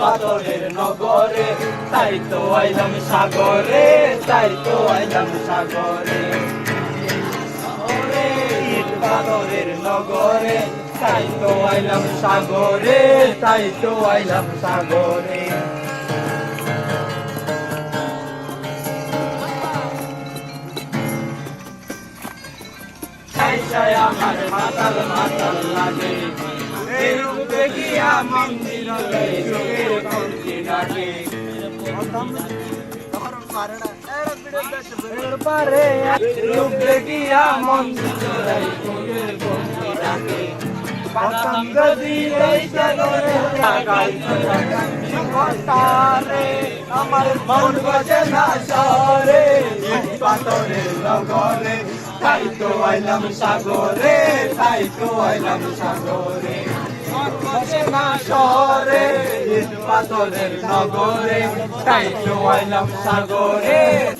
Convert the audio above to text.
পাথরের নগরে, তাই তো আইলাম সাগরে, তাই তো আইলাম সাগরে। পাথরের নগরে, তাই তো আইলাম সাগরে, তাই তো আইলাম সাগরে। আমার মাতাল মাতাল লাগে। এরূপ দেখিয়া মন্দির চোখের কমতি ডাকে পারে রূপ দেখিয়া মন্দির চোখের কমতি ডাকে পতঙ্গ দিলে সাগরে তাই তো আইলাম সাগরে তাই তো আইলাম সাগরে শহরে পাথরের নগরে তাই তো সাগরে।